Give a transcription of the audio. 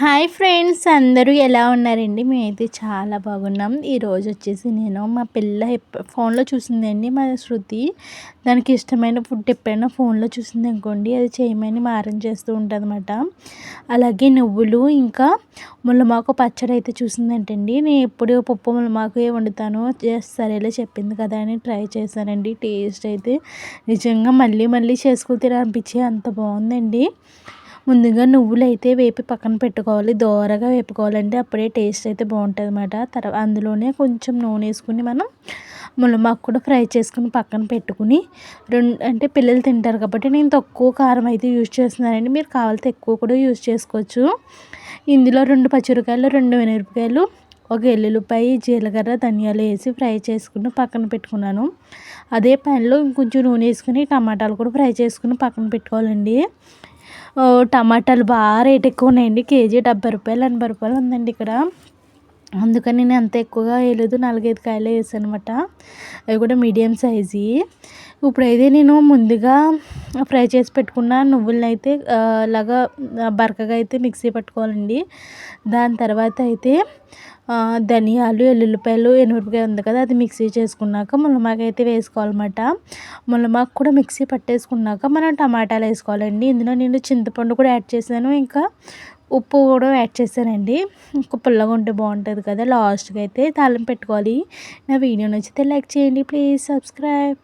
Hi friends అందరూ ఎలా ఉన్నారండి? మేమైతే చాలా బాగున్నాం. ఈరోజు వచ్చేసి నేను మా పిల్ల ఫోన్లో చూసిందండి మా శృతి. దానికి ఇష్టమైన ఫుడ్ ఎప్పుడైనా ఫోన్లో చూసింది అనుకోండి అది చేయమని మారం చేస్తూ ఉంటుంది అనమాట అలాగే నువ్వులు ఇంకా ముల్లమాకు పచ్చడి అయితే చూసిందంటండి. నేను ఎప్పుడు పప్పు ముల్లమాకు వండుతాను. సరేలే చెప్పింది కదా అని ట్రై చేశానండి. టేస్ట్ అయితే నిజంగా మళ్ళీ మళ్ళీ చేసుకుని తినాలనిపించే అంత బాగుందండి. ముందుగా నువ్వులు అయితే వేపి పక్కన పెట్టుకోవాలి. దోరగా వేపుకోవాలంటే అప్పుడే టేస్ట్ అయితే బాగుంటుంది అనమాట తర్వాత అందులోనే కొంచెం నూనె వేసుకుని మనం ములమాకు కూడా ఫ్రై చేసుకుని పక్కన పెట్టుకుని రెండు అంటే పిల్లలు తింటారు కాబట్టి నేను తక్కువ కారం అయితే యూజ్ చేస్తున్నానండి. మీరు కావాలితే ఎక్కువ కూడా యూజ్ చేసుకోవచ్చు. ఇందులో రెండు పచ్చిమిరకాయలు రెండు మిరపకాయలు ఒక ఎల్లుల్లిపాయ జీలకర్ర ధనియాలు వేసి ఫ్రై చేసుకుని పక్కన పెట్టుకున్నాను. అదే ప్యాన్లో ఇంకొంచెం నూనె వేసుకుని టమాటాలు కూడా ఫ్రై చేసుకుని పక్కన పెట్టుకోవాలండి. టమాటాలు బాగా రేట్ ఎక్కువ ఉన్నాయండి. కేజీ డెబ్బై రూపాయలు ఎనభై రూపాయలు ఉందండి ఇక్కడ. అందుకని నేను అంత ఎక్కువగా వేయలేదు. నాలుగైదు కాయలు వేసాను అనమాట అవి కూడా మీడియం సైజు. ఇప్పుడైతే నేను ముందుగా ఫ్రై చేసి పెట్టుకున్న నువ్వులను అయితే అలాగా బరకగా అయితే మిక్సీ పట్టుకోవాలండి. దాని తర్వాత అయితే ధనియాలు ఎల్లుల్లిపాయలు ఎనిమిరపకాయ ఉంది కదా అది మిక్సీ చేసుకున్నాక ముల్లమాకు అయితే వేసుకోవాలన్నమాట. ముల్లమాకు కూడా మిక్సీ పట్టేసుకున్నాక మనం టమాటాలు వేసుకోవాలండి. ఇందులో నేను చింతపండు కూడా యాడ్ చేశాను. ఇంకా ఉప్పు కూడా యాడ్ చేశానండి ఇంకా పుల్లగా ఉంటే బాగుంటుంది కదా. లాస్ట్గా అయితే తాళం పెట్టుకోవాలి. నా వీడియో నచ్చితే లైక్ చేయండి. Please subscribe